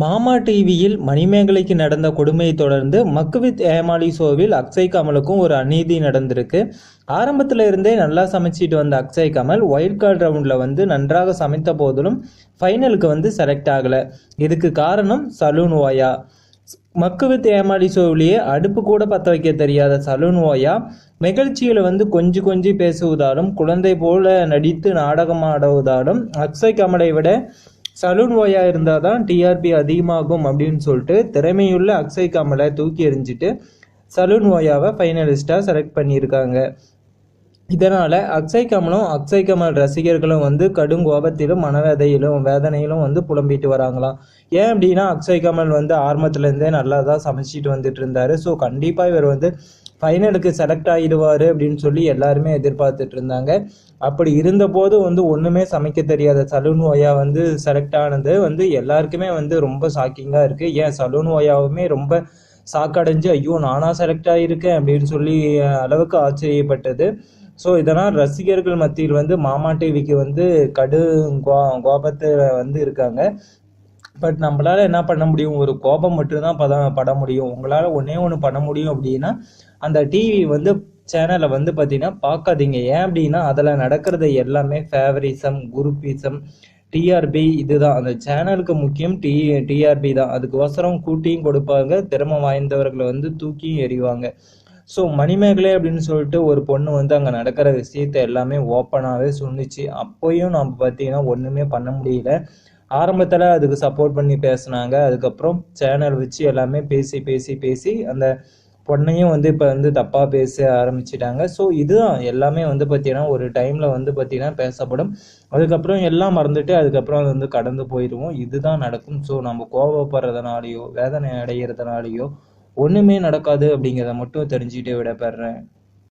மாமா டிவியில் மணிமேகலைக்கு நடந்த கொடுமையை தொடர்ந்து மக்குவித் ஏமாலி ஷோவில் அக்ஷய் கமலுக்கும் ஒரு அநீதி நடந்திருக்கு. ஆரம்பத்தில் இருந்தே நல்லா சமைச்சிட்டு வந்த அக்ஷய் கமல் ஒயில்ட் கார்டு ரவுண்டில் வந்து நன்றாக சமைத்த போதிலும் ஃபைனலுக்கு வந்து செலக்ட் ஆகலை. இதுக்கு காரணம் சலூன் ஓயா. மக்குவித் ஏமாலி ஷோவிலேயே அடுப்பு கூட பற்ற வைக்க தெரியாத சலூன் ஓயா நிகழ்ச்சியில் வந்து கொஞ்சம் கொஞ்சி பேசுவதாலும் குழந்தை போல நடித்து நாடகம் ஆடுவதாலும் அக்ஷய் கமலை விட சலூன் ஓயா இருந்தால் தான் டிஆர்பி அதிகமாகும் அப்படின்னு சொல்லிட்டு திறமையுள்ள அக்ஷய் கமலை தூக்கி எறிஞ்சிட்டு சலூன் ஓயாவை ஃபைனலிஸ்ட்டாக செலக்ட் பண்ணியிருக்காங்க. இதனால் அக்ஷய் கமலும் அக்ஷய் கமல் ரசிகர்களும் வந்து கடும் கோபத்திலும் மனவேதையிலும் வேதனையிலும் வந்து புலம்பிட்டு வராங்களாம். ஏன் அப்படின்னா அக்ஷய் கமல் வந்து ஆரம்பத்துலேருந்தே நல்லா தான் சமைச்சிட்டு வந்துட்டு இருந்தார். ஸோ கண்டிப்பாக இவர் வந்து ஃபைனலுக்கு செலக்ட் ஆகிடுவார் அப்படின்னு சொல்லி எல்லாருமே எதிர்பார்த்துட்டு இருந்தாங்க. அப்படி இருந்தபோது வந்து ஒன்றுமே சமைக்க தெரியாத சலூன் ஓயா வந்து செலக்ட் ஆனது. வந்து எல்லாருக்குமே வந்து ரொம்ப ஷாக்கிங்காக இருக்குது ஏன் சலூன் ஓயாவுமே ரொம்ப சாக்கடைஞ்சு ஐயோ நானா செலக்ட் ஆகியிருக்கேன் அப்படின்னு சொல்லி அளவுக்கு ஆச்சரியப்பட்டது. ஸோ இதனால் ரசிகர்கள் மத்தியில் வந்து மாமா டிவிக்கு வந்து கடும் கோ கோபத்தில் வந்து இருக்காங்க. பட் நம்மளால என்ன பண்ண முடியும்? ஒரு கோபம் மட்டும்தான் பத பட முடியும். உங்களால் ஒன்றே ஒன்று பண்ண முடியும் அப்படின்னா அந்த டிவி வந்து சேனலை வந்து பார்த்தீங்கன்னா பார்க்காதீங்க ஏன் அப்படின்னா அதில் நடக்கிறது எல்லாமே ஃபேவரிசம் குரூப்பிசம் டிஆர்பி இதுதான். அந்த சேனலுக்கு முக்கியம் டி டிஆர்பி தான். அதுக்கோசரம் கூட்டியும் கொடுப்பாங்க. திறமை வாய்ந்தவர்களை வந்து தூக்கியும் எறிவாங்க. ஸோ மணிமேகலை அப்படின்னு சொல்லிட்டு ஒரு பொண்ணு வந்து அங்கே நடக்கிற விஷயத்த எல்லாமே ஓப்பனாகவே சொன்னிச்சு. அப்போயும் நம்ம பார்த்தீங்கன்னா ஒன்றுமே பண்ண முடியல. ஆரம்பத்தில் அதுக்கு சப்போர்ட் பண்ணி பேசுனாங்க. அதுக்கப்புறம் சேனல் வச்சு எல்லாமே பேசி பேசி பேசி அந்த பொண்ணையும் வந்து இப்போ வந்து தப்பாக பேச ஆரம்பிச்சிட்டாங்க. ஸோ இதுதான் எல்லாமே வந்து பார்த்தீங்கன்னா ஒரு டைமில் வந்து பார்த்தீங்கன்னா பேசப்படும். அதுக்கப்புறம் எல்லாம் மறந்துட்டு அதுக்கப்புறம் அது வந்து கடந்து போயிடுவோம் இதுதான் நடக்கும். ஸோ நம்ம கோபப்படுறதுனாலையோ வேதனை அடைகிறதுனாலையோ ஒன்றுமே நடக்காது அப்படிங்கிறத மட்டும் தெரிஞ்சுக்கிட்டே விட பெறேன்